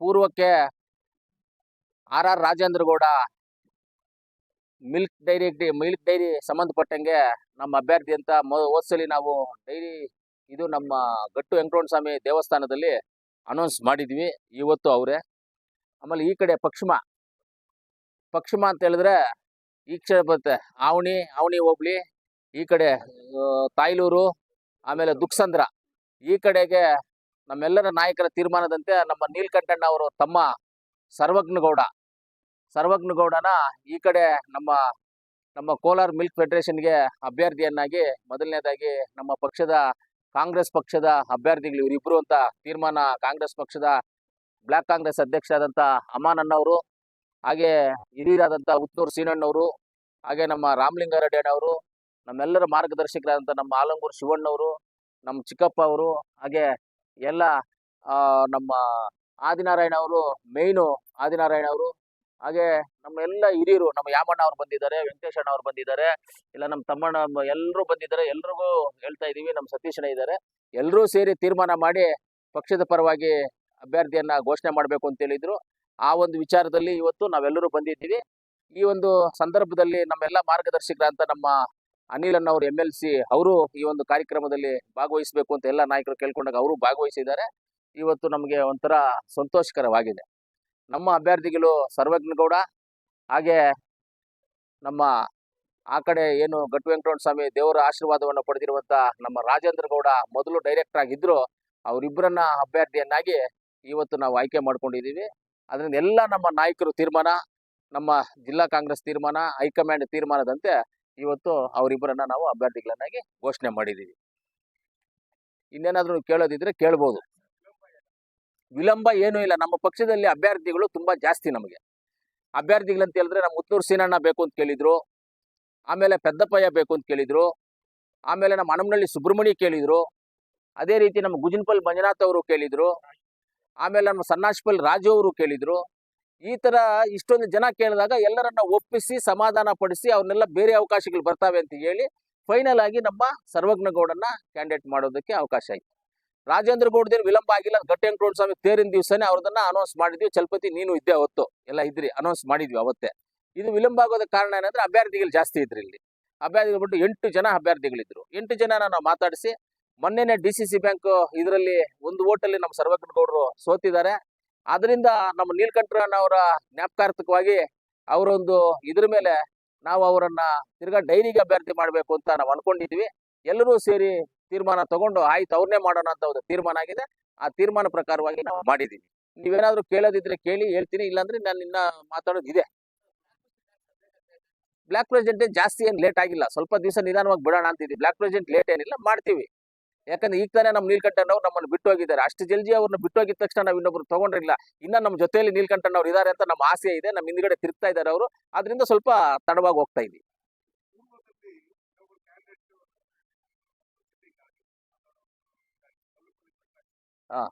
ಪೂರ್ವಕ್ಕೆ R R Rajendragowda milk dairy milk dairy ಸಂಬಂಧಪಟ್ಟಂಗೆ ನಮ್ಮ ಅಭ್ಯರ್ಥಿ ಅಂತ ಓದ್ಸಲಿ ನಾವು ಡೈರಿ ಇದು ನಮ್ಮ ಗಟ್ಟು ವೆಂಕಟೋಣ ಸ್ವಾಮಿ ದೇವಸ್ಥಾನದಲ್ಲಿ ಅನೌನ್ಸ್ ಮಾಡಿದ್ವಿ, ಇವತ್ತು ಅವರೇ. ಆಮೇಲೆ ಈ ಕಡೆ ಪಕ್ಷಿಮ ಪಕ್ಷಿಮ ಅಂತ ಹೇಳಿದ್ರೆ ಈ ಕ್ಷೇತ್ರ ಬರುತ್ತೆ. ಆವಣಿ ಆವಣಿ ಹೋಬ್ಳಿ, ಈ ಕಡೆ ತಾಯ್ಲೂರು, ಆಮೇಲೆ ದುಕ್ಸಂದ್ರ, ಈ ಕಡೆಗೆ ನಮ್ಮೆಲ್ಲರ ನಾಯಕರ ತೀರ್ಮಾನದಂತೆ ನಮ್ಮ ನೀಲ್ಕಂಠಣ್ಣ ಅವರು ತಮ್ಮ ಸರ್ವಜ್ಞಗೌಡ, ಸರ್ವಜ್ಞಗೌಡನ ಈ ಕಡೆ ನಮ್ಮ ನಮ್ಮ ಕೋಲಾರ ಮಿಲ್ಕ್ ಫೆಡರೇಷನ್ಗೆ ಅಭ್ಯರ್ಥಿಯನ್ನಾಗಿ, ಮೊದಲನೇದಾಗಿ ನಮ್ಮ ಪಕ್ಷದ, ಕಾಂಗ್ರೆಸ್ ಪಕ್ಷದ ಅಭ್ಯರ್ಥಿಗಳು ಇವರಿಬ್ರು ಅಂತ ತೀರ್ಮಾನ ಕಾಂಗ್ರೆಸ್ ಪಕ್ಷದ ಬ್ಲಾಕ್ ಕಾಂಗ್ರೆಸ್ ಅಧ್ಯಕ್ಷರಾದಂಥ ಅಮಾನಣ್ಣ ಅವರು, ಹಾಗೆ ಹಿರಿಯರಾದಂಥ ಉತ್ತೂರು ಸೀನಣ್ಣವರು ಹಾಗೆ ನಮ್ಮ ರಾಮಲಿಂಗಾರೆಡ್ಡಿ ಅಣ್ಣವರು ನಮ್ಮೆಲ್ಲರ ಮಾರ್ಗದರ್ಶಕರಾದಂಥ ನಮ್ಮ ಆಲಂಗೂರು ಶಿವಣ್ಣವರು ನಮ್ಮ ಚಿಕ್ಕಪ್ಪ ಅವರು, ಹಾಗೆ ಎಲ್ಲ ನಮ್ಮ ಆದಿನಾರಾಯಣ ಅವರು ಮೇಯ್ನು ಆದಿನಾರಾಯಣ ಅವರು. ಹಾಗೆ ನಮ್ಮ ಎಲ್ಲ ಹಿರಿಯರು, ನಮ್ಮ ಯಾಮಣ್ಣ ಅವ್ರು ಬಂದಿದ್ದಾರೆ, ವೆಂಕಟೇಶಣ್ಣ ಅವ್ರು ಬಂದಿದ್ದಾರೆ, ಇಲ್ಲ ನಮ್ಮ ತಮ್ಮಣ್ಣ ಎಲ್ಲರೂ ಬಂದಿದ್ದಾರೆ, ಎಲ್ರಿಗೂ ಹೇಳ್ತಾ ಇದ್ದೀವಿ, ನಮ್ಮ ಸತೀಶಣ್ಣ ಇದ್ದಾರೆ. ಎಲ್ಲರೂ ಸೇರಿ ತೀರ್ಮಾನ ಮಾಡಿ ಪಕ್ಷದ ಪರವಾಗಿ ಅಭ್ಯರ್ಥಿಯನ್ನ ಘೋಷಣೆ ಮಾಡಬೇಕು ಅಂತ ಹೇಳಿದ್ರು. ಆ ಒಂದು ವಿಚಾರದಲ್ಲಿ ಇವತ್ತು ನಾವೆಲ್ಲರೂ ಬಂದಿದ್ದೀವಿ. ಈ ಒಂದು ಸಂದರ್ಭದಲ್ಲಿ ನಮ್ಮೆಲ್ಲ ಮಾರ್ಗದರ್ಶಕರಂತ ನಮ್ಮ ಅನಿಲ್ ಅಣ್ಣ ಅವರು ಎಂ ಎಲ್ ಸಿ ಅವರು ಈ ಒಂದು ಕಾರ್ಯಕ್ರಮದಲ್ಲಿ ಭಾಗವಹಿಸಬೇಕು ಅಂತ ಎಲ್ಲ ನಾಯಕರು ಕೇಳ್ಕೊಂಡಾಗ ಅವರು ಭಾಗವಹಿಸಿದ್ದಾರೆ. ಇವತ್ತು ನಮಗೆ ಒಂಥರ ಸಂತೋಷಕರವಾಗಿದೆ. ನಮ್ಮ ಅಭ್ಯರ್ಥಿಗಳು ಸರ್ವಜ್ಞಗೌಡ, ಹಾಗೆ ನಮ್ಮ ಆ ಕಡೆ ಏನು ಗಟ್ಟು ವೆಂಕಟರಮಣ ಸ್ವಾಮಿ ದೇವರ ಆಶೀರ್ವಾದವನ್ನು ಪಡೆದಿರುವಂಥ ನಮ್ಮ ರಾಜೇಂದ್ರ ಗೌಡ ಮೊದಲು ಡೈರೆಕ್ಟರ್ ಆಗಿದ್ರು, ಅವರಿಬ್ಬರನ್ನ ಅಭ್ಯರ್ಥಿಯನ್ನಾಗಿ ಇವತ್ತು ನಾವು ಆಯ್ಕೆ ಮಾಡ್ಕೊಂಡಿದ್ದೀವಿ. ಅದರಿಂದ ಎಲ್ಲ ನಮ್ಮ ನಾಯಕರು ತೀರ್ಮಾನ, ನಮ್ಮ ಜಿಲ್ಲಾ ಕಾಂಗ್ರೆಸ್ ತೀರ್ಮಾನ, ಹೈಕಮಾಂಡ್ ತೀರ್ಮಾನದಂತೆ ಇವತ್ತು ಅವರಿಬ್ಬರನ್ನ ನಾವು ಅಭ್ಯರ್ಥಿಗಳನ್ನಾಗಿ ಘೋಷಣೆ ಮಾಡಿದ್ದೀವಿ. ಇನ್ನೇನಾದ್ರೂ ಕೇಳೋದಿದ್ರೆ ಕೇಳ್ಬೋದು. ವಿಳಂಬ ಏನೂ ಇಲ್ಲ. ನಮ್ಮ ಪಕ್ಷದಲ್ಲಿ ಅಭ್ಯರ್ಥಿಗಳು ತುಂಬಾ ಜಾಸ್ತಿ ನಮಗೆ. ಅಭ್ಯರ್ಥಿಗಳಂತ ಹೇಳಿದ್ರೆ ನಮ್ಮ ಮುತ್ತೂರು ಸೀನಣ್ಣ ಬೇಕು ಅಂತ ಕೇಳಿದ್ರು, ಆಮೇಲೆ ಪೆದ್ದಪ್ಪಯ್ಯ ಬೇಕು ಅಂತ ಕೇಳಿದ್ರು, ಆಮೇಲೆ ನಮ್ಮ ಅನಮನಳ್ಳಿ ಸುಬ್ರಹ್ಮಣ್ಯ ಕೇಳಿದ್ರು, ಅದೇ ರೀತಿ ನಮ್ಮ ಗುಜಿನಪಲ್ ಮಂಜುನಾಥ್ ಅವರು ಕೇಳಿದ್ರು, ಆಮೇಲೆ ನಮ್ಮ ಸನ್ನಾಶ್ಪಲ್ ರಾಜು ಅವರು ಕೇಳಿದ್ರು ಈ ತರ ಇಷ್ಟೊಂದು ಜನ ಕೇಳಿದಾಗ ಎಲ್ಲರನ್ನ ಒಪ್ಪಿಸಿ ಸಮಾಧಾನ ಪಡಿಸಿ ಅವ್ರನ್ನೆಲ್ಲ ಬೇರೆ ಅವಕಾಶಗಳು ಬರ್ತಾವೆ ಅಂತ ಹೇಳಿ ಫೈನಲ್ ಆಗಿ ನಮ್ಮ ಸರ್ವಜ್ಞಗೌಡನ್ನ ಕ್ಯಾಂಡಿಡೇಟ್ ಮಾಡೋದಕ್ಕೆ ಅವಕಾಶ ಆಯ್ತು. ರಾಜೇಂದ್ರ ಗೌಡದೇನು ವಿಳಂಬ ಆಗಿಲ್ಲ. ವೆಂಕಟರಮಣ ಸ್ವಾಮಿ ತೇರಿನ ದಿವಸನೇ ಅವ್ರದನ್ನ ಅನೌನ್ಸ್ ಮಾಡಿದ್ವಿ. ಚಲಪತಿ ನೀನು ಇದ್ದೆ ಅವತ್ತು. ಎಲ್ಲ ಇದ್ರಿ ಅನೌನ್ಸ್ ಮಾಡಿದ್ವಿ ಅವತ್ತೇ. ಇದು ವಿಳಂಬ ಆಗೋದ ಕಾರಣ ಏನಂದ್ರೆ ಅಭ್ಯರ್ಥಿಗಳು ಜಾಸ್ತಿ ಇದ್ರಿ ಇಲ್ಲಿ. ಅಭ್ಯರ್ಥಿಗಳು ಬಿಟ್ಟು ಎಂಟು ಜನ ಅಭ್ಯರ್ಥಿಗಳಿದ್ರು. ಎಂಟು ಜನ ನಾವು ಮಾತಾಡಿಸಿ ಮೊನ್ನೆನೆ ಡಿ ಸಿ ಸಿ ಬ್ಯಾಂಕ್ ಇದರಲ್ಲಿ ಒಂದು ಓಟಲ್ಲಿ ನಮ್ಮ ಸರ್ವಜ್ಞ ಗೌಡರು ಸೋತಿದ್ದಾರೆ. ಅದರಿಂದ ನಮ್ಮ ನೀಲಕಂಠರಣ್ಣ ಅವರ ಜ್ಞಾಪಕಾರ್ಥಕವಾಗಿ ಅವರೊಂದು ಇದ್ರ ಮೇಲೆ ನಾವು ಅವರನ್ನ ತಿರ್ಗಾ ಡೈರಿಗೆ ಅಭ್ಯರ್ಥಿ ಮಾಡಬೇಕು ಅಂತ ನಾವು ಅನ್ಕೊಂಡಿದ್ವಿ. ಎಲ್ಲರೂ ಸೇರಿ ತೀರ್ಮಾನ ತಗೊಂಡು ಆಯ್ತು ಅವ್ರನ್ನೇ ಮಾಡೋಣ ಅಂತ ಒಂದು ತೀರ್ಮಾನ ಆಗಿದೆ. ಆ ತೀರ್ಮಾನ ಪ್ರಕಾರವಾಗಿ ನಾವು ಮಾಡಿದೀವಿ. ನೀವೇನಾದ್ರೂ ಕೇಳೋದಿದ್ರೆ ಕೇಳಿ, ಹೇಳ್ತೀನಿ, ಇಲ್ಲಾಂದ್ರೆ ನಾನು ಇನ್ನ ಮಾತಾಡೋದು ಇದೆ ಬ್ಲಾಕ್ ಪ್ರೆಸಿಡೆಂಟ್ ಜಾಸ್ತಿ ಏನ್ ಲೇಟ್ ಆಗಿಲ್ಲ. ಸ್ವಲ್ಪ ದಿವಸ ನಿಧಾನವಾಗಿ ಬಿಡೋಣ ಅಂತಿದ್ವಿ. ಬ್ಲಾಕ್ ಪ್ರೆಸಿಡೆಂಟ್ ಲೇಟ್ ಏನಿಲ್ಲ, ಮಾಡ್ತೀವಿ. ಯಾಕಂದ್ರೆ ಈಗ ತಾನೇ ನಮ್ಮ ನೀಲ್ಕಂಠಣ್ಣವ್ರು ನಮ್ಮನ್ನು ಬಿಟ್ಟು ಹೋಗಿದ್ದಾರೆ. ಅಷ್ಟು ಜಲ್ಜಿ ಅವ್ರನ್ನ ಬಿಟ್ಟು ಹೋಗಿದ ತಕ್ಷಣ ನಾವು ಇನ್ನೊಬ್ರು ತಗೊಂಡಿರಲಿಲ್ಲ. ಇನ್ನ ನಮ್ಮ ಜೊತೆಯಲ್ಲಿ ನೀಲ್ಕಂಠಣ್ಣವ್ರು ಇದ್ದಾರೆ ಅಂತ ನಮ್ಮ ಆಸೆ ಇದೆ. ನಮ್ಮ ಹಿಂದ್ಗಡೆ ತಿರುಗ್ತಾ ಇದ್ದಾರೆ ಅವರು. ಅದರಿಂದ ಸ್ವಲ್ಪ ತಡವಾಗಿ ಹೋಗ್ತಾ ಇದ್ವಿ. ಹಾ.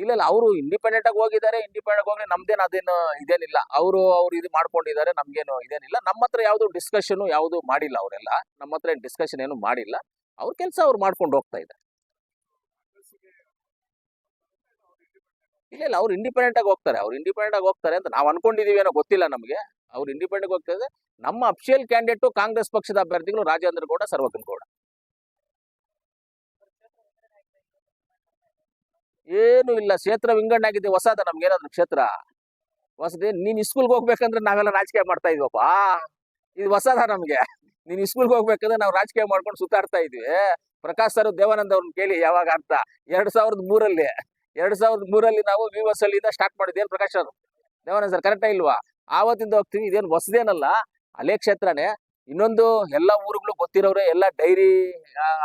ಇಲ್ಲ ಇಲ್ಲ ಅವರು ಇಂಡಿಪೆಂಡೆಂಟ್ ಆಗಿ ಹೋಗಿದ್ದಾರೆ ಇಂಡಿಪೆಂಡೆಂಟ್ ಹೋಗಿ ನಮ್ದೇನು ಅದೇನು ಇದೇನಿಲ್ಲ. ಅವರು ಅವ್ರು ಇದು ಮಾಡ್ಕೊಂಡಿದ್ದಾರೆ, ನಮ್ಗೇನು ಇದೇನಿಲ್ಲ. ನಮ್ಮ ಹತ್ರ ಯಾವುದು ಡಿಸ್ಕಷನ್ ಯಾವುದು ಮಾಡಿಲ್ಲ ಅವರೆಲ್ಲ. ನಮ್ಮ ಹತ್ರ ಏನು ಡಿಸ್ಕಷನ್ ಏನು ಮಾಡಿಲ್ಲ. ಅವ್ರ ಕೆಲಸ ಅವ್ರು ಮಾಡ್ಕೊಂಡು ಹೋಗ್ತಾ ಇದ್ದಾರೆ. ಇಲ್ಲ ಇಲ್ಲ ಅವ್ರು ಇಂಡಿಪೆಂಡೆಂಟ್ ಆಗಿ ಹೋಗ್ತಾರೆ. ಅವ್ರು ಇಂಡಿಪೆಂಡೆಂಟ್ ಆಗಿ ಹೋಗ್ತಾರೆ ಅಂತ ನಾವು ಅನ್ಕೊಂಡಿದೀವಿ ಏನೋ ಗೊತ್ತಿಲ್ಲ ನಮಗೆ. ಅವ್ರು ಇಂಡಿಪೆಂಡೆಂಟ್ ಹೋಗ್ತಾ ಇದ್ದಾರೆ. ನಮ್ಮ ಅಫಿಷಿಯಲ್ ಕ್ಯಾಂಡಿಡೇಟು ಕಾಂಗ್ರೆಸ್ ಪಕ್ಷದ ಅಭ್ಯರ್ಥಿಗಳು ರಾಜೇಂದ್ರ ಗೌಡ ಸರ್ವಕನ್ ಗೌಡ. ಏನು ಇಲ್ಲ. ಕ್ಷೇತ್ರ ವಿಂಗಡಣೆ ಹೊಸದ ನಮ್ಗೆ ಏನಾದ್ರು ಕ್ಷೇತ್ರ? ಹೊಸದೇ, ನೀನ್ ಸ್ಕೂಲ್ಗೆ ಹೋಗ್ಬೇಕಂದ್ರೆ ನಾವೆಲ್ಲ ರಾಜಕೀಯ ಮಾಡ್ತಾ ಇದ್ವಪ್ಪ. ಇದು ಹೊಸದ ನಮ್ಗೆ. ನೀನ್ ಸ್ಕೂಲ್ಗೆ ಹೋಗ್ಬೇಕಂದ್ರೆ ನಾವು ರಾಜಕೀಯ ಮಾಡ್ಕೊಂಡು ಸುತ್ತಾಡ್ತಾ ಇದ್ವಿ. ಪ್ರಕಾಶ್ ಸರ್, ದೇವಾನಂದ ಅವ್ರನ್ನ ಕೇಳಿ ಯಾವಾಗ ಅಂತ. ಎರಡ್ ಸಾವಿರದ ಮೂರಲ್ಲಿ ಎರಡ್ ಸಾವಿರದ ಮೂರಲ್ಲಿ ನಾವು ವಿ ಎಸ್ ಅಲ್ಲಿಂದ ಸ್ಟಾರ್ಟ್ ಮಾಡಿದ್ವಿ ಪ್ರಕಾಶ್ ಅವರು ದೇವಾನಂದ ಸರ್ ಕರೆಕ್ಟಾ ಇಲ್ವಾ? ಆವತ್ತಿಂದ ಹೋಗ್ತೀವಿ. ಇದೇನು ಹೊಸದೇನಲ್ಲ? ಅಲೆ ಕ್ಷೇತ್ರನೇ. ಇನ್ನೊಂದು ಎಲ್ಲ ಊರುಗಳು ಗೊತ್ತಿರೋರೆ, ಎಲ್ಲ ಡೈರಿ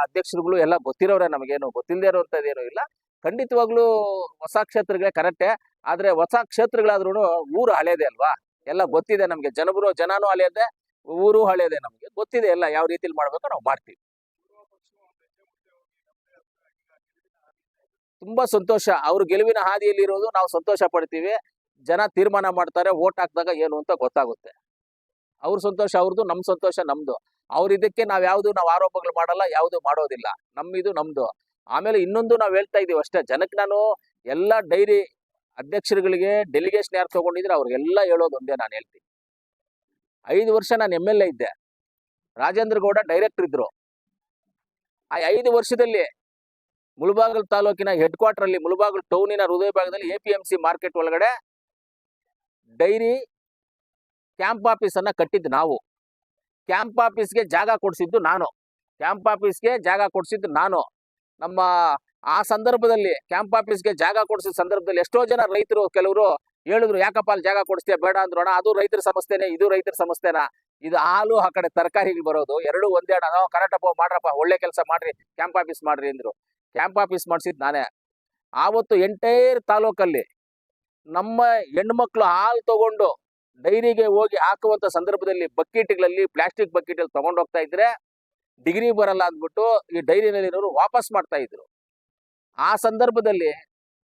ಅಧ್ಯಕ್ಷರುಗಳು ಎಲ್ಲ ಗೊತ್ತಿರೋರೆ ನಮಗೇನು ಗೊತ್ತಿಲ್ಲದೆ ಏನೋ ಇಲ್ಲ. ಖಂಡಿತವಾಗ್ಲೂ ಹೊಸ ಕ್ಷೇತ್ರಗಳೇ ಕರೆಕ್ಟೇ, ಆದ್ರೆ ಹೊಸ ಕ್ಷೇತ್ರಗಳಾದ್ರೂ ಊರು ಹಳೇದೇ ಅಲ್ವಾ? ಎಲ್ಲ ಗೊತ್ತಿದೆ ನಮ್ಗೆ. ಜನಬರು, ಜನನೂ ಹಳೆಯದೆ ಊರು ಹಳೆಯದೆ ನಮ್ಗೆ. ಗೊತ್ತಿದೆ ಎಲ್ಲ ಯಾವ ರೀತಿಲಿ ಮಾಡಬೇಕು ನಾವು ಮಾಡ್ತೀವಿ. ತುಂಬಾ ಸಂತೋಷ. ಅವ್ರ ಗೆಲುವಿನ ಹಾದಿಯಲ್ಲಿರೋದು ನಾವು ಸಂತೋಷ ಪಡ್ತೀವಿ. ಜನ ತೀರ್ಮಾನ ಮಾಡ್ತಾರೆ, ಓಟ್ ಹಾಕಿದಾಗ ಏನು ಅಂತ ಗೊತ್ತಾಗುತ್ತೆ. ಅವ್ರ ಸಂತೋಷ ಅವ್ರದ್ದು ನಮ್ಮ ಸಂತೋಷ ನಮ್ದು. ಅವ್ರ ಇದಕ್ಕೆ ನಾವು ಯಾವ್ದು ನಾವು ಆರೋಪಗಳು ಮಾಡಲ್ಲ, ಯಾವುದು ಮಾಡೋದಿಲ್ಲ. ನಮ್ಮಿದು ನಮ್ದು. ಆಮೇಲೆ ಇನ್ನೊಂದು ನಾವು ಹೇಳ್ತಾ ಇದೀವಿ ಅಷ್ಟೇ ಜನಕ್ಕೆ ನಾನು ಎಲ್ಲ ಡೈರಿ ಅಧ್ಯಕ್ಷರುಗಳಿಗೆ ಡೆಲಿಗೇಷನ್ ಯಾರು ತಗೊಂಡಿದ್ರೆ ಅವ್ರಿಗೆಲ್ಲ ಹೇಳೋದು ಒಂದೇ ನಾನು ಹೇಳ್ತೀನಿ. ಐದು ವರ್ಷ ನಾನು ಎಂ ಎ ಇದ್ದೆ. ರಾಜೇಂದ್ರ ಗೌಡ ಡೈರೆಕ್ಟರ್ ಇದ್ರು. ಆ ಐದು ವರ್ಷದಲ್ಲಿ ಮುಳಬಾಗಲ್ ತಾಲೂಕಿನ ಹೆಡ್ ಕ್ವಾರ್ಟರ್ ಅಲ್ಲಿ, ಮುಳಬಾಗಲ್ ಟೌನಿನ ಹೃದಯ ಭಾಗದಲ್ಲಿ A P M C market ಒಳಗಡೆ ಡೈರಿ ಕ್ಯಾಂಪ್ ಆಫೀಸ್ ಅನ್ನ ಕಟ್ಟಿದ್ದು ನಾವು. ಕ್ಯಾಂಪ್ ಆಫೀಸ್ಗೆ ಜಾಗ ಕೊಡಿಸಿದ್ದು ನಾನು. ಕ್ಯಾಂಪ್ ಆಫೀಸ್ಗೆ ಜಾಗ ಕೊಡಿಸಿದ್ದು ನಾನು. ನಮ್ಮ, ಆ ಸಂದರ್ಭದಲ್ಲಿ ಕ್ಯಾಂಪ್ ಆಫೀಸ್ಗೆ ಜಾಗ ಕೊಡಿಸಿದ ಸಂದರ್ಭದಲ್ಲಿ ಎಷ್ಟೋ ಜನ ರೈತರು, ಕೆಲವರು ಹೇಳಿದ್ರು, ಯಾಕಪ್ಪ ಅಲ್ಲಿ ಜಾಗ ಕೊಡಿಸ್ತೀಯ? ಬೇಡ ಅಂದ್ರು ಅಣ್ಣ, ಅದು ರೈತರ ಸಮಸ್ಯೆನೇ, ಇದು ರೈತರ ಸಮಸ್ಯೆನಾ? ಇದು ಹಾಲು ಆ ಕಡೆ ತರಕಾರಿಗಳು ಬರೋದು, ಎರಡು ಒಂದೇ ಅಣ್ಣ ನಾವು ಕರೆಕ್ಟಪ್ಪ ಮಾಡ್ರಪ್ಪ, ಒಳ್ಳೆ ಕೆಲಸ ಮಾಡ್ರಿ ಕ್ಯಾಂಪ್ ಆಫೀಸ್ ಮಾಡ್ರಿ ಅಂದ್ರು. ಕ್ಯಾಂಪ್ ಆಫೀಸ್ ಮಾಡಿಸಿದ್ ನಾನೇ. ಆವತ್ತು ಎಂಟೈರ್ ತಾಲೂಕಲ್ಲಿ ನಮ್ಮ ಹೆಣ್ಮಕ್ಳು ಹಾಲು ತಗೊಂಡು ಡೈರಿಗೆ ಹೋಗಿ ಹಾಕುವಂತ ಸಂದರ್ಭದಲ್ಲಿ ಬಕೆಟ್ಗಳಲ್ಲಿ, ಪ್ಲಾಸ್ಟಿಕ್ ಬಕೆಟ್ ಅಲ್ಲಿ ತಗೊಂಡು ಹೋಗ್ತಾ ಇದ್ರೆ ಡಿಗ್ರಿ ಬರಲ್ಲ ಅಂದ್ಬಿಟ್ಟು ಈ ಡೈರಿನಲ್ಲಿರೋರು ವಾಪಸ್ ಮಾಡ್ತಾ ಇದ್ರು. ಆ ಸಂದರ್ಭದಲ್ಲಿ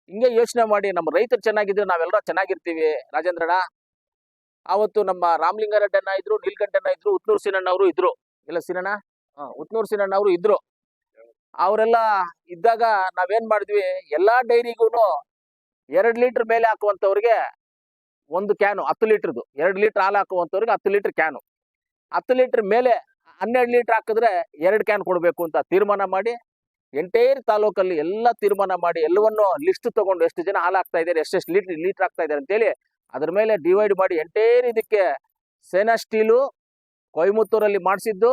ಹಿಂಗೆ ಯೋಚನೆ ಮಾಡಿ ನಮ್ಮ ರೈತರು ಚೆನ್ನಾಗಿದ್ರೆ ನಾವೆಲ್ಲರೂ ಚೆನ್ನಾಗಿರ್ತೀವಿ ರಾಜೇಂದ್ರಣ್ಣ. ಆವತ್ತು ನಮ್ಮ ರಾಮಲಿಂಗಾರೆಡ್ಡಣ್ಣ ಇದ್ರು, ನೀಲ್ಕಂಠಣ್ಣ ಇದ್ರು, ಉತ್ನೂರ್ ಸಿನಣ್ಣ ಅವರು ಇದ್ರು. ಇಲ್ಲ ಸಿನಣ್ಣ? ಉತ್ನೂರ್ ಸಿನಣ್ಣ ಅವರು ಇದ್ರು. ಅವರೆಲ್ಲ ಇದ್ದಾಗ ನಾವೇನ್ ಮಾಡಿದ್ವಿ, ಎಲ್ಲಾ ಡೈರಿಗೂ ಎರಡ್ ಲೀಟರ್ ಮೇಲೆ ಹಾಕುವಂತವ್ರಿಗೆ ಒಂದು ಕ್ಯಾನು ಹತ್ತು ಲೀಟರ್ದು ಎರಡು ಲೀಟ್ರ್ ಹಾಲು ಹಾಕುವಂಥವ್ರಿಗೆ ಹತ್ತು ಲೀಟರ್ ಕ್ಯಾನು ಹತ್ತು ಲೀಟ್ರ್ ಮೇಲೆ ಹನ್ನೆರಡು ಲೀಟ್ರ್ ಹಾಕಿದ್ರೆ ಎರಡು ಕ್ಯಾನ್ ಕೊಡಬೇಕು ಅಂತ ತೀರ್ಮಾನ ಮಾಡಿ ಎಂಟೈರ್ ತಾಲೂಕಲ್ಲಿ ಎಲ್ಲ ತೀರ್ಮಾನ ಮಾಡಿ, ಎಲ್ಲವನ್ನು ಲಿಸ್ಟ್ ತಗೊಂಡು ಎಷ್ಟು ಜನ ಹಾಲು ಹಾಕ್ತಾ ಇದ್ದಾರೆ, ಎಷ್ಟೆಷ್ಟು ಲೀಟ್ರ್ ಲೀಟರ್ ಹಾಕ್ತಾ ಇದ್ದಾರೆ ಅಂತೇಳಿ ಅದ್ರ ಮೇಲೆ ಡಿವೈಡ್ ಮಾಡಿ ಎಂಟೈರ್ ಇದಕ್ಕೆ ಸೇನಾ ಸ್ಟೀಲು ಕೊಯಮತ್ತೂರಲ್ಲಿ ಮಾಡಿಸಿದ್ದು,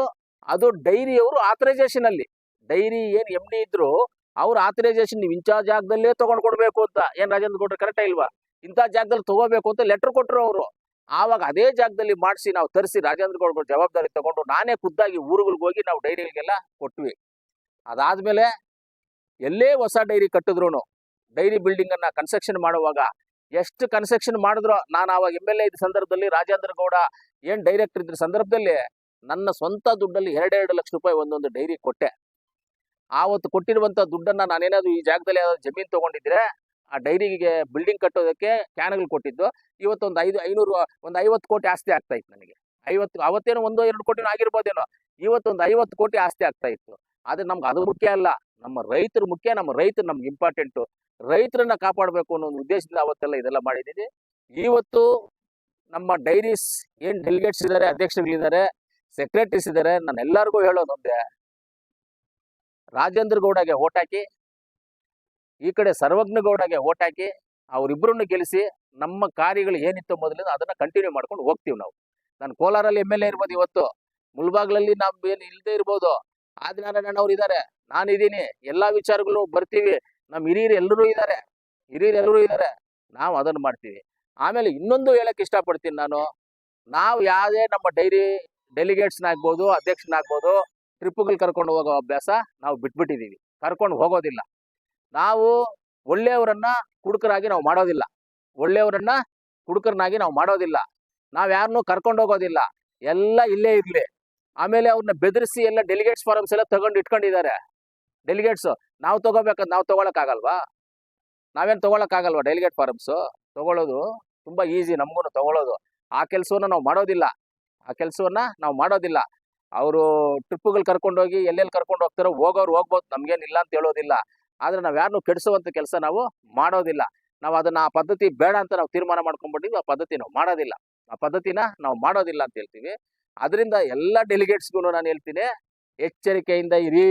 ಅದು ಡೈರಿಯವರು ಆಥರೈಸೇಷನ್ ಅಲ್ಲಿ. ಡೈರಿ ಏನು ಎಂ ಡಿ ಇದ್ರು ಅವ್ರ ಆಥರೈಸೇಷನ್ ನೀವು ಇನ್ಚಾರ್ಜ್ ಜಾಗದಲ್ಲೇ ತಗೊಂಡ್ ಕೊಡಬೇಕು ಅಂತ. ಏನು ರಾಜೇಂದ್ರ ಗೌಡ್ರು ಕರೆಕ್ಟಾ ಇಲ್ವಾ? ಇಂಥ ಜಾಗದಲ್ಲಿ ತಗೋಬೇಕು ಅಂತ ಲೆಟರ್ ಕೊಟ್ಟರು ಅವರು. ಆವಾಗ ಅದೇ ಜಾಗದಲ್ಲಿ ಮಾಡಿಸಿ ನಾವು ತರಿಸಿ ರಾಜೇಂದ್ರ ಗೌಡ್ರು ಜವಾಬ್ದಾರಿ ತಗೊಂಡು ನಾನೇ ಖುದ್ದಾಗಿ ಊರುಗಳಿಗೆ ಹೋಗಿ ನಾವು ಡೈರಿಗಳಿಗೆಲ್ಲ ಕೊಟ್ವಿ. ಅದಾದ್ಮೇಲೆ ಎಲ್ಲೇ ಹೊಸ ಡೈರಿ ಕಟ್ಟಿದ್ರು ಡೈರಿ ಬಿಲ್ಡಿಂಗ್ ಅನ್ನ ಕನ್ಸ್ಟ್ರಕ್ಷನ್ ಮಾಡುವಾಗ ಎಷ್ಟು ಕನ್ಸ್ಟ್ರಕ್ಷನ್ ಮಾಡಿದ್ರು, ನಾನು ಆವಾಗ ಎಂ ಎಲ್ ಎ ಇದ್ದ ಸಂದರ್ಭದಲ್ಲಿ ರಾಜೇಂದ್ರ ಗೌಡ ಏನ್ ಡೈರೆಕ್ಟರ್ ಇದ್ರ ಸಂದರ್ಭದಲ್ಲಿ ನನ್ನ ಸ್ವಂತ ದುಡ್ಡಲ್ಲಿ ಎರಡೆರಡು ಲಕ್ಷ ರೂಪಾಯಿ ಒಂದೊಂದು ಡೈರಿ ಕೊಟ್ಟೆ. ಆವತ್ತು ಕೊಟ್ಟಿರುವಂತ ದುಡ್ಡನ್ನ ನಾನೇನಾದ್ರು ಈ ಜಾಗದಲ್ಲಿ ಯಾವ್ದಾದ್ರು ಜಮೀನ್ ತಗೊಂಡಿದ್ರೆ ಆ ಡೈರಿಗೆ ಬಿಲ್ಡಿಂಗ್ ಕಟ್ಟೋದಕ್ಕೆ ಕ್ಯಾನ್ಗಳು ಕೊಟ್ಟಿದ್ದು. ಇವತ್ತು ಒಂದು ಐದು, ಐನೂರು, ಒಂದು ಐವತ್ತು ಕೋಟಿ ಆಸ್ತಿ ಆಗ್ತಾ ಇತ್ತು ನನಗೆ. ಐವತ್ತು, ಅವತ್ತೇನು ಒಂದು ಎರಡು ಕೋಟಿನೂ ಆಗಿರ್ಬೋದೇನೋ, ಇವತ್ತೊಂದು ಐವತ್ತು ಕೋಟಿ ಆಸ್ತಿ ಆಗ್ತಾ ಇತ್ತು. ಆದ್ರೆ ನಮ್ಗೆ ಅದು ಮುಖ್ಯ ಅಲ್ಲ. ನಮ್ಮ ರೈತರು ಮುಖ್ಯ, ನಮ್ಮ ರೈತರು ನಮ್ಗೆ ಇಂಪಾರ್ಟೆಂಟು. ರೈತರನ್ನ ಕಾಪಾಡಬೇಕು ಅನ್ನೋ ಒಂದು ಉದ್ದೇಶದಿಂದ ಅವತ್ತೆಲ್ಲ ಇದೆಲ್ಲ ಮಾಡಿದ್ದೀವಿ ಇವತ್ತು ನಮ್ಮ ಡೈರೀಸ್ ಏನ್ ಡೆಲಿಗೇಟ್ಸ್ ಇದ್ದಾರೆ, ಅಧ್ಯಕ್ಷರುಗಳಿದ್ದಾರೆ, ಸೆಕ್ರೆಟರೀಸ್ ಇದ್ದಾರೆ ನಾನು ಎಲ್ಲರಿಗೂ ಹೇಳೋದೊಂದೇ ರಾಜೇಂದ್ರ ಗೌಡಗೆ ಓಟ್ ಹಾಕಿ ಈ ಕಡೆ ಸರ್ವಜ್ಞಗೌಡಗೆ ಓಟ್ ಹಾಕಿ ಅವರಿಬ್ಬರನ್ನು ಗೆಲ್ಲಿಸಿ ನಮ್ಮ ಕಾರ್ಯಗಳು ಏನಿತ್ತು ಮೊದಲಿಂದ ಅದನ್ನ ಕಂಟಿನ್ಯೂ ಮಾಡ್ಕೊಂಡು ಹೋಗ್ತೀವಿ ನಾವು. ನಾನು ಕೋಲಾರಲ್ಲಿ ಎಂ ಎಲ್ ಎ ಇರ್ಬೋದು ಇವತ್ತು. ಮುಲ್ಬಾಗ್ಲಲ್ಲಿ ನಮ್ ಏನು ಇಲ್ಲದೆ ಇರ್ಬೋದು. ಆದಿನಾರಾಯಣ ಅವ್ರು ಇದ್ದಾರೆ ನಾನಿದ್ದೀನಿ ಎಲ್ಲಾ ವಿಚಾರಗಳು ಬರ್ತೀವಿ. ನಮ್ಮ ಹಿರಿಯರು ಎಲ್ಲರೂ ಇದ್ದಾರೆ ಹಿರಿಯರು ಎಲ್ಲರೂ ಇದ್ದಾರೆ ನಾವು ಅದನ್ನ ಮಾಡ್ತೀವಿ. ಆಮೇಲೆ ಇನ್ನೊಂದು ಹೇಳಕ್ ಇಷ್ಟಪಡ್ತೀನಿ ನಾನು. ನಾವು ಯಾವುದೇ ನಮ್ಮ ಡೈರಿ ಡೆಲಿಗೇಟ್ಸ್ನಾಗ್ಬೋದು ಅಧ್ಯಕ್ಷನಾಗ್ಬೋದು ಟ್ರಿಪ್ಗಳು ಕರ್ಕೊಂಡು ಹೋಗೋ ಅಭ್ಯಾಸ ನಾವು ಬಿಟ್ಬಿಟ್ಟಿದ್ದೀವಿ ಕರ್ಕೊಂಡು ಹೋಗೋದಿಲ್ಲ. ನಾವು ಒಳ್ಳೆಯವರನ್ನ ಕುಡುಕರಾಗಿ ನಾವು ಮಾಡೋದಿಲ್ಲ. ಒಳ್ಳೆಯವರನ್ನ ಕುಡುಕರನ್ನಾಗಿ ನಾವು ಮಾಡೋದಿಲ್ಲ. ನಾವು ಯಾರನ್ನೂ ಕರ್ಕೊಂಡು ಹೋಗೋದಿಲ್ಲ. ಎಲ್ಲ ಇಲ್ಲೇ ಇರಲಿ. ಆಮೇಲೆ ಅವ್ರನ್ನ ಬೆದರಿಸಿ ಎಲ್ಲ ಡೆಲಿಗೇಟ್ಸ್ ಫಾರಮ್ಸ್ ಎಲ್ಲ ತಗೊಂಡು ಇಟ್ಕೊಂಡಿದ್ದಾರೆ. ಡೆಲಿಗೇಟ್ಸ್ ನಾವು ತಗೋಬೇಕಂತ ನಾವು ನಾವೇನ್ ತಗೊಳಕ್ ಆಗಲ್ವಾ ಡೆಲಿಗೇಟ್ ಫಾರಮ್ಸು ತಗೊಳ್ಳೋದು ತುಂಬಾ ಈಸಿ ನಮಗೂ ತಗೊಳ್ಳೋದು ಆ ಕೆಲಸವನ್ನ ನಾವು ಮಾಡೋದಿಲ್ಲ. ಆ ಕೆಲಸವನ್ನ ನಾವು ಮಾಡೋದಿಲ್ಲ. ಅವರು ಟ್ರಿಪ್ಗಳು ಕರ್ಕೊಂಡೋಗಿ ಎಲ್ಲೆಲ್ಲಿ ಕರ್ಕೊಂಡು ಹೋಗ್ತಾರೋ ಹೋಗೋರು ಹೋಗ್ಬೋದು. ನಮ್ಗೇನಿಲ್ಲ ಅಂತ ಹೇಳೋದಿಲ್ಲ. ಆದ್ರೆ ನಾವು ಯಾರನ್ನು ಕೆಡಿಸುವಂಥ ಕೆಲಸ ನಾವು ಮಾಡೋದಿಲ್ಲ. ನಾವು ಅದನ್ನ ಆ ಪದ್ಧತಿ ಬೇಡ ಅಂತ ನಾವು ತೀರ್ಮಾನ ಮಾಡ್ಕೊಂಡ್ಬಿಟ್ಟಿದ್ವಿ, ಆ ಪದ್ಧತಿ ನಾವು ಮಾಡೋದಿಲ್ಲ. ಆ ಪದ್ಧತಿನ ನಾವು ಮಾಡೋದಿಲ್ಲ ಅಂತ ಹೇಳ್ತೀವಿ. ಅದರಿಂದ ಎಲ್ಲ ಡೆಲಿಗೇಟ್ಸ್ಗೂ ನಾನು ಹೇಳ್ತೀನಿ, ಎಚ್ಚರಿಕೆಯಿಂದ ಇರಿ.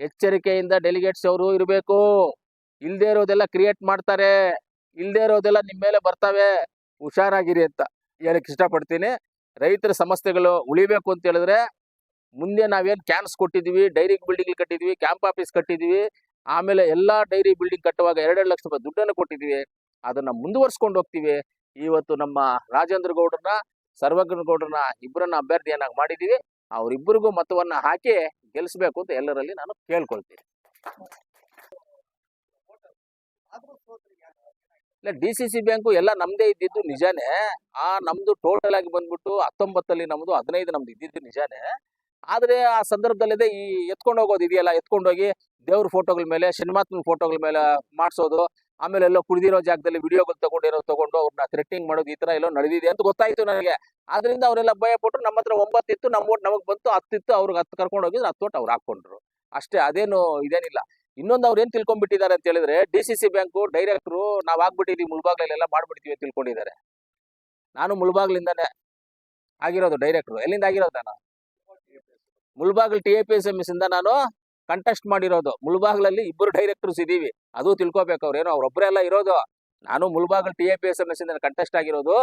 ಎಚ್ಚರಿಕೆಯಿಂದ ಡೆಲಿಗೇಟ್ಸ್ ಅವರು ಇರಬೇಕು. ಇಲ್ದೇ ಇರೋದೆಲ್ಲ ಕ್ರಿಯೇಟ್ ಮಾಡ್ತಾರೆ. ಇಲ್ದೇ ಇರೋದೆಲ್ಲ ನಿಮ್ಮ ಮೇಲೆ ಬರ್ತವೆ. ಹುಷಾರಾಗಿರಿ ಅಂತ ಹೇಳಕ್ ಇಷ್ಟಪಡ್ತೀನಿ. ರೈತರ ಸಮಸ್ಯೆಗಳು ಉಳಿಬೇಕು ಅಂತ ಹೇಳಿದ್ರೆ ಮುಂದೆ ನಾವೇನು ಕ್ಯಾನ್ಸ್ ಕೊಟ್ಟಿದ್ದೀವಿ ಡೈರಿ ಬಿಲ್ಡಿಂಗ್ ಕಟ್ಟಿದ್ವಿ ಕ್ಯಾಂಪ್ ಆಫೀಸ್ ಕಟ್ಟಿದ್ವಿ ಆಮೇಲೆ ಎಲ್ಲಾ ಡೈರಿ ಬಿಲ್ಡಿಂಗ್ ಕಟ್ಟುವಾಗ ಎರಡೆರಡು ಲಕ್ಷ ರೂಪಾಯಿ ದುಡ್ಡನ್ನು ಕೊಟ್ಟಿದ್ದೀವಿ, ಅದನ್ನ ಮುಂದುವರ್ಸ್ಕೊಂಡು ಹೋಗ್ತೀವಿ. ಇವತ್ತು ನಮ್ಮ ರಾಜೇಂದ್ರ ಗೌಡ್ರನ್ನ, ಸರ್ವಜ್ಞ ಗೌಡ್ರನ್ನ ಇಬ್ಬರನ್ನ ಅಭ್ಯರ್ಥಿಯನ್ನಾಗಿ ಮಾಡಿದೀವಿ ಅವರಿಬ್ಬರಿಗೂ ಮತವನ್ನ ಹಾಕಿ ಗೆಲ್ಲಿಸಬೇಕು ಅಂತ ಎಲ್ಲರಲ್ಲಿ ನಾನು ಕೇಳ್ಕೊಳ್ತೀನಿ. ಇಲ್ಲ ಡಿ ಸಿ ಸಿ ಬ್ಯಾಂಕು ಎಲ್ಲ ನಮ್ದೇ ಇದ್ದಿದ್ದು ನಿಜಾನೇ, ಆ ನಮ್ದು ಟೋಟಲ್ ಆಗಿ ಬಂದ್ಬಿಟ್ಟು ಹತ್ತೊಂಬತ್ತಲ್ಲಿ ನಮ್ದು ಹದಿನೈದು ನಮ್ದು ಇದ್ದಿದ್ದು ನಿಜಾನೇ. ಆದ್ರೆ ಆ ಸಂದರ್ಭದಲ್ಲಿದೆ ಈ ಎತ್ಕೊಂಡು ಹೋಗೋದು ಇದೆಯಲ್ಲ, ಎತ್ಕೊಂಡು ಹೋಗಿ ದೇವ್ರ ಫೋಟೋಗಳ ಮೇಲೆ ಶನಿಮಾತ್ಮನ ಫೋಟೋಗಳ ಮೇಲೆ ಮಾಡಿಸೋದು, ಆಮೇಲೆ ಎಲ್ಲೋ ಕುಡಿದಿರೋ ಜಾಗದಲ್ಲಿ ವಿಡಿಯೋಗಳು ತಗೊಂಡಿರೋ, ತಗೊಂಡು ಅವ್ರನ್ನ ಥ್ರೆಟ್ಟಿಂಗ್ ಮಾಡೋದು ಈ ತರ ಎಲ್ಲೋ ನಡೆದಿದೆ ಅಂತ ಗೊತ್ತಾಯ್ತು ನನಗೆ. ಆದ್ರಿಂದ ಅವರೆಲ್ಲ ಭಯ ಪಟ್ಟರು ನಮ್ಮ ಹತ್ರ ಒಂಬತ್ತಿತ್ತು ನಮ್ಮ ಓಟ್ ನಮಗ್ ಬಂತು ಹತ್ತಿತ್ತು ಅವ್ರಿಗೆ ಹತ್ತು ಕರ್ಕೊಂಡು ಹೋಗಿದ್ರು ಹತ್ತು ಓಟ್ ಅವ್ರು ಹಾಕೊಂಡ್ರು ಅಷ್ಟೇ, ಅದೇನು ಇದೇನಿಲ್ಲ. ಇನ್ನೊಂದು ಅವ್ರು ಏನ್ ತಿಳ್ಕೊಂಡ್ಬಿಟ್ಟಿದ್ದಾರೆ ಅಂತ ಹೇಳಿದ್ರೆ ಡಿ ಸಿ ಸಿ ಬ್ಯಾಂಕು ಡೈರೆಕ್ಟ್ರು ನಾವ್ ಆಗ್ಬಿಟ್ಟಿದೀವಿ ಮುಳ್ಬಾಗ್ಲೆಲ್ಲ ಮಾಡ್ಬಿಡ್ತೀವಿ ತಿಳ್ಕೊಂಡಿದ್ದಾರೆ. ನಾನು ಮುಳ್ಬಾಗ್ಲಿಂದಾನೆ ಆಗಿರೋದು ಡೈರೆಕ್ಟ್ರು ಎಲ್ಲಿಂದ ಆಗಿರೋದು ನಾನು? Mulbagal T A P S M S ಇಂದ ನಾನು ಕಂಟೆಸ್ಟ್ ಮಾಡಿರೋದು. ಮುಳ್ಬಾಗ್ಲಲ್ಲಿ ಇಬ್ಬರು ಡೈರೆಕ್ಟರ್ಸ್ ಇದೀವಿ. ಅದು ತಿಳ್ಕೊಬೇಕು ಏನು ಅವ್ರೊಬ್ಬರೇ ಎಲ್ಲ ಇರೋದು. ನಾನು Mulbagal T A P S M S ಇಂದ ಕಂಟೆಸ್ಟ್ ಆಗಿರೋದು.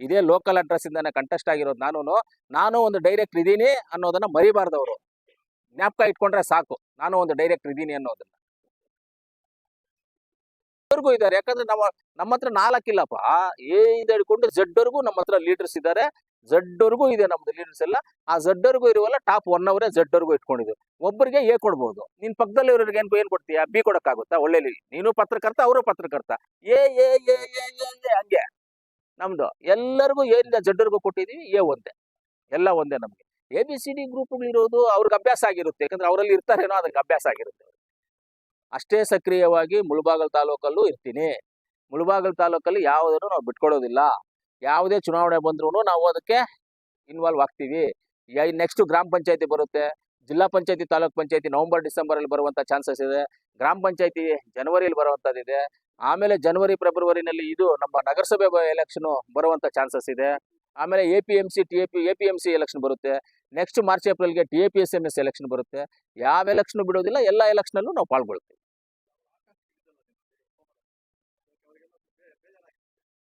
ಇದೇ ಲೋಕಲ್ ಅಡ್ರೆಸ್ ಇಂದಾನೆ ಕಂಟೆಸ್ಟ್ ಆಗಿರೋದು ನಾನು ನಾನು ಒಂದು ಡೈರೆಕ್ಟರ್ ಇದ್ದೀನಿ ಅನ್ನೋದನ್ನ ಮರಿಬಾರ್ದವ್ರು. ಜ್ಞಾಪಕ ಇಟ್ಕೊಂಡ್ರೆ ಸಾಕು. ನಾನು ಒಂದು ಡೈರೆಕ್ಟರ್ ಇದ್ದೀನಿ ಅನ್ನೋದನ್ನ. ವರ್ಗೂ ಇದ್ದಾರೆ. ಯಾಕಂದ್ರೆ ನಮ್ಮ ನಮ್ಮ ಹತ್ರ ನಾಲ್ಕಿಲ್ಲಪ್ಪ ಎ ಇಂದ ಹಿಡ್ಕೊಂಡು ಜಡ್ವರೆಗೂ ವರ್ಗೂ ನಮ್ಮ ಹತ್ರ ಲೀಡರ್ಸ್ ಇದ್ದಾರೆ. ಝಡ್ ವರ್ಗೂ ಇದೆ ನಮ್ದು ಲೀಡರ್ಸ್ ಎಲ್ಲ. ಆ ಝಡ್ ವರ್ಗೂ ಇರುವಲ್ಲ ಟಾಪ್ ಒನ್ ಅವರೇ ಝಡ್ ಇಟ್ಕೊಂಡಿದ್ರು. ಒಬ್ಬರಿಗೆ ಎ ಕೊಡ್ಬೋದು. ನಿನ್ ಪಕ್ಕದಲ್ಲಿ ಇರೋರಿಗೆ ಏನು ಏನ್ ಕೊಡ್ತೀಯಾ? ಬಿ ಕೊಡೋಕ್ಕಾಗುತ್ತಾ? ಒಳ್ಳೆ ನೀನು ಪತ್ರಕರ್ತ, ಅವರು ಪತ್ರಕರ್ತ. A A A A A ಹಂಗೆ. ನಮ್ದು. ಎಲ್ಲರಿಗೂ ಏನಿಂದ ಜಡ್ಡರ್ಗೂ ಕೊಟ್ಟಿದೀವಿ ಎ ಒಂದೇ. ಎಲ್ಲ ಒಂದೇ ನಮಗೆ. ಎ ಬಿ ಸಿ ಡಿ ಗ್ರೂಪ್ಗಳಿರೋದು ಅವ್ರಿಗೆ ಅಭ್ಯಾಸ ಆಗಿರುತ್ತೆ. ಯಾಕಂದ್ರೆ ಅವರಲ್ಲಿ ಇರ್ತಾರೇನೋ ಅದಕ್ಕೆ ಅಭ್ಯಾಸ ಆಗಿರುತ್ತೆ. ಅಷ್ಟೇ ಸಕ್ರಿಯವಾಗಿ ಮುಳಬಾಗಲ್ ತಾಲೂಕಲ್ಲೂ ಇರ್ತೀನಿ. ಮುಳಬಾಗಲ್ ತಾಲೂಕಲ್ಲಿ ಯಾವುದನ್ನು ನಾವು ಬಿಟ್ಕೊಡೋದಿಲ್ಲ. ಯಾವುದೇ ಚುನಾವಣೆ ಬಂದ್ರೂ ನಾವು ಅದಕ್ಕೆ ಇನ್ವಾಲ್ವ್ ಆಗ್ತೀವಿ. ನೆಕ್ಸ್ಟ್ ಗ್ರಾಮ ಪಂಚಾಯತಿ ಬರುತ್ತೆ. ಜಿಲ್ಲಾ ಪಂಚಾಯತಿ, ತಾಲೂಕ್ ಪಂಚಾಯತಿ ನವೆಂಬರ್ ಡಿಸೆಂಬರ್ ಅಲ್ಲಿ ಬರುವಂತ ಚಾನ್ಸಸ್ ಇದೆ. ಗ್ರಾಮ ಪಂಚಾಯತಿ ಜನವರಿಯಲ್ಲಿ ಬರುವಂತದ್ದಿದೆ ಆಮೇಲೆ ಜನವರಿ, ಫೆಬ್ರವರಿನಲ್ಲಿ ಇದು ನಮ್ಮ ನಗರಸಭೆ ಎಲೆಕ್ಷನ್ ಬರುವಂತ ಚಾನ್ಸಸ್ ಇದೆ. ಆಮೇಲೆ A P M C T A P A P M C election ಬರುತ್ತೆ. Next March ಏಪ್ರಿಲ್ಗೆ T A P S M S election ಬರುತ್ತೆ. ಯಾವ ಎಲೆಕ್ಷನ್ ಬಿಡೋದಿಲ್ಲ, ಎಲ್ಲ ಎಲೆಕ್ಷನಲ್ಲೂ ನಾವು ಪಾಲ್ಗೊಳ್ತೀವಿ.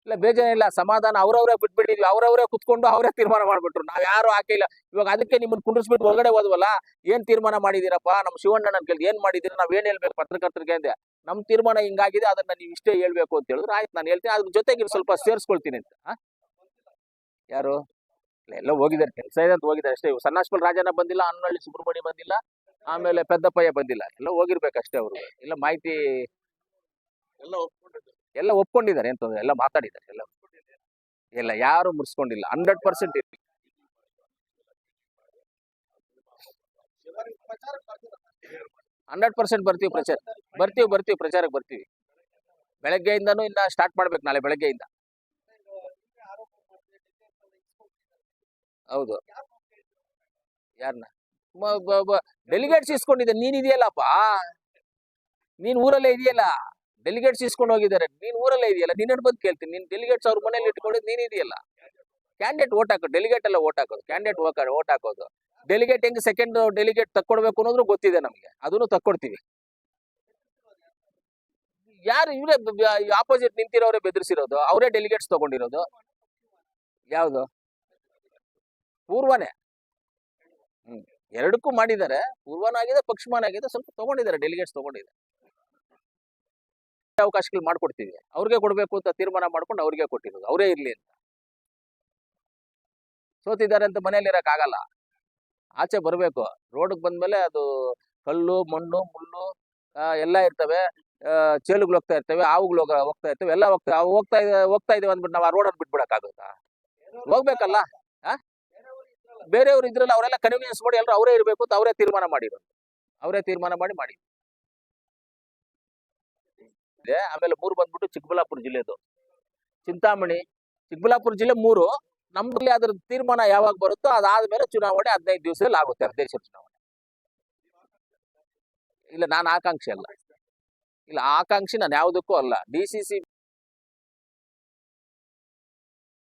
ಇಲ್ಲ ಬೇಜಾರಿಲ್ಲ ಸಮಾಧಾನ ಅವ್ರವ್ರೇ ಬಿಟ್ಬಿಟ್ಟಿದ್ವಿ ಅವ್ರವ್ರೇ ಕುತ್ಕೊಂಡು ಅವರೇ ತೀರ್ಮಾನ ಮಾಡ್ಬಿಟ್ರು. ನಾವ್ ಯಾರು ಹಾಕಿಲ್ಲ ಇವಾಗ ಅದಕ್ಕೆ ನಿಮ್ಮನ್ನ ಕುಂಡಿಸ್ಬಿಟ್ಟು ಒಳಗಡೆ ಹೋದ್ವಲ್ಲ, ಏನ್ ತೀರ್ಮಾನ ಮಾಡಿದೀರಪ್ಪ ನಮ್ಮ ಶಿವಣ್ಣ ಕೇಳಿದ್ ಏನ್ ಮಾಡಿದಿರ ನಾವ್ ಏನ್ ಹೇಳ್ಬೇಕು ಪತ್ರಕರ್ತರಿಗೆ ಅಂದೆ. ನಮ್ ತೀರ್ಮಾನ ಹಿಂಗಾಗಿದೆ, ಅದನ್ನ ನೀವು ಇಷ್ಟೇ ಹೇಳ್ಬೇಕು ಅಂತ ಹೇಳಿದ್ರೆ. ಆಯ್ತು, ನಾನು ಹೇಳ್ತೀನಿ. ಅದ್ರ ಜೊತೆಗೆ ಸ್ವಲ್ಪ ಸೇರಿಸ್ಕೊಳ್ತೀನಿ ಅಂತ. ಯಾರು? ಎಲ್ಲ ಹೋಗಿದ್ದಾರೆ, ಕೆಲಸ ಇದೆ ಅಂತ ಹೋಗಿದ್ದಾರೆ ಅಷ್ಟೇ. ಸಣ್ಣಾಸ್ಪಲ್ ರಾಜನ ಬಂದಿಲ್ಲ ಅನ್ನಳ್ಳಿ ಸುಬ್ರಹ್ಮಣ್ಯ ಬಂದಿಲ್ಲ, ಆಮೇಲೆ ಪೆದ್ದಪ್ಪಯ್ಯ ಬಂದಿಲ್ಲ. ಎಲ್ಲ ಹೋಗಿರ್ಬೇಕಷ್ಟೇ ಅವರು. ಎಲ್ಲ ಮಾಹಿತಿ ಎಲ್ಲ ಒಪ್ಕೊಂಡಿದ್ದಾರೆ. ಎಂತ ಎಲ್ಲ ಮಾತಾಡಿದ್ದಾರೆ, ಎಲ್ಲ ಇಲ್ಲ, ಯಾರು ಮುರ್ಸ್ಕೊಂಡಿಲ್ಲ. ಹಂಡ್ರೆಡ್ ಪರ್ಸೆಂಟ್ ಹಂಡ್ರೆಡ್ ಪರ್ಸೆಂಟ್ ಬರ್ತೀವಿ ಪ್ರಚಾರ. ಬರ್ತೀವಿ ಬರ್ತೀವಿ, ಪ್ರಚಾರಕ್ಕೆ ಬರ್ತೀವಿ. ಬೆಳಗ್ಗೆಯಿಂದನೂ ಇನ್ನ ಸ್ಟಾರ್ಟ್ ಮಾಡ್ಬೇಕು ನಾಳೆ ಬೆಳಗ್ಗೆಯಿಂದ. ಹೌದು. ಯಾರನ್ನ ಡೆಲಿಗೇಟ್ಸ್ ಇಸ್ಕೊಂಡಿದ್ದೆ. ನೀನ್ ಇದೆಯಲ್ಲಪ್ಪ? ನೀನ್ ಊರಲ್ಲೇ ಇದೆಯಲ್ಲ? ಡೆಲಿಗೇಟ್ಸ್ ಇಸ್ಕೊಂಡು ಹೋಗಿದ್ದಾರೆ. ನೀನ್ ಊರಲ್ಲೇ ಇದೆಯಲ್ಲ? ನಿನ್ನ ಬಂದು ಕೇಳ್ತೀನಿ ನೀನ್ ಡೆಲಿಗೇಟ್ಸ್ ಅವ್ರ ಮನೇಲಿ ಇಟ್ಕೊಂಡಿದ್ದು ನೀನ್ ಇದೆಯಲ್ಲ? ಕ್ಯಾಂಡಿಡೇಟ್ ಓಟ್ ಹಾಕೋದು ಡೆಲಿಗೇಟ್ ಎಲ್ಲ ಓಟ್ ಹಾಕೋದು. ಕ್ಯಾಂಡಿಡೇಟ್ ಓಟ್ ಹಾಕೋದು. ಡೆಲಿಗೇಟ್ ಹೆಂಗ್ ಸೆಕೆಂಡ್ ಡೆಲಿಗೇಟ್ ತಕೊಡ್ಬೇಕು ಅನ್ನೋದ್ರು ಗೊತ್ತಿದೆ ನಮ್ಗೆ. ಅದನ್ನು ತಕ್ಕೊಡ್ತೀವಿ. ಯಾರು ಇವರೇ ಆಪೋಸಿಟ್ ನಿಂತಿರೋರೇ ಬೆದರಿಸಿರೋದು? ಅವರೇ ಡೆಲಿಗೇಟ್ಸ್ ತಗೊಂಡಿರೋದು? ಯಾವ್ದು? ಪೂರ್ವನೇ. ಹ್ಮ್. ಎರಡಕ್ಕೂ ಮಾಡಿದ್ದಾರೆ. ಪೂರ್ವನ ಆಗಿದೆ ಪಕ್ಷಮಾನ ಆಗಿದೆ ಸ್ವಲ್ಪ ತಗೊಂಡಿದ್ದಾರೆ ಡೆಲಿಗೇಟ್ಸ್ ತಗೊಂಡಿದ್ದಾರೆ. ಅವಕಾಶಗಳು ಮಾಡ್ಕೊಡ್ತೀವಿ. ಅವ್ರಿಗೆ ಕೊಡ್ಬೇಕು ಅಂತ ತೀರ್ಮಾನ ಮಾಡ್ಕೊಂಡು ಅವ್ರಿಗೆ ಕೊಟ್ಟಿರೋದು. ಅವರೇ ಇರ್ಲಿ ಅಂತ. ಸೋತಿದ್ದಾರೆ ಅಂತ ಮನೇಲಿ ಇರಕ್ ಆಗಲ್ಲ. ಆಚೆ ಬರ್ಬೇಕು. ರೋಡ್ಗೆ ಬಂದ್ಮೇಲೆ ಅದು ಕಲ್ಲು, ಮಣ್ಣು, ಮುಳ್ಳು ಎಲ್ಲ ಇರ್ತವೆ. ಚೇಲುಗಳು ಹೋಗ್ತಾ ಇರ್ತವೆ ಆವುಗಳು ಹೋಗ- ಹೋಗ್ತಾ ಇರ್ತವೆ, ಎಲ್ಲ ಹೋಗ್ತಾ ಹೋಗ್ತಾ ಹೋಗ್ತಾ ಇದೀವಿ ಅಂದ್ಬಿಟ್ಟು ನಾವು ಆ ರೋಡನ್ನು ಬಿಟ್ಬಿಡಕ್ಕಾಗುತ್ತಾ? ಹೋಗ್ಬೇಕಲ್ಲ? ಬೇರೆಯವ್ರು ಇದ್ರಲ್ಲ, ಅವರೆಲ್ಲ ಕನ್ವೀನಿಯನ್ಸ್ ಮಾಡಿ ಎಲ್ಲರೂ ಅವರೇ ಇರಬೇಕು ಅಂತ ಅವರೇ ತೀರ್ಮಾನ ಮಾಡಿರೋದು. ಅವರೇ ತೀರ್ಮಾನ ಮಾಡಿ ಮಾಡಿ ಇದೆ. ಆಮೇಲೆ ಮೂರು ಬಂದ್ಬಿಟ್ಟು ಚಿಕ್ಕಬಳ್ಳಾಪುರ ಜಿಲ್ಲೆದು. ಚಿಂತಾಮಣಿ, ಚಿಕ್ಕಬಳ್ಳಾಪುರ ಜಿಲ್ಲೆ ಮೂರು. ನಮ್ದಲ್ಲಿ ಅದ್ರ ತೀರ್ಮಾನ ಯಾವಾಗ ಬರುತ್ತೋ ಅದಾದ್ಮೇಲೆ ಚುನಾವಣೆ ಹದಿನೈದು ದಿವಸದಲ್ಲಿ ಆಗುತ್ತೆ ಅಧ್ಯಕ್ಷ ಚುನಾವಣೆ. ಇಲ್ಲ, ನಾನು ಆಕಾಂಕ್ಷಿ ಅಲ್ಲ. ಇಲ್ಲ, ಆಕಾಂಕ್ಷಿ ನಾನು ಯಾವುದಕ್ಕೂ ಅಲ್ಲ. ಡಿ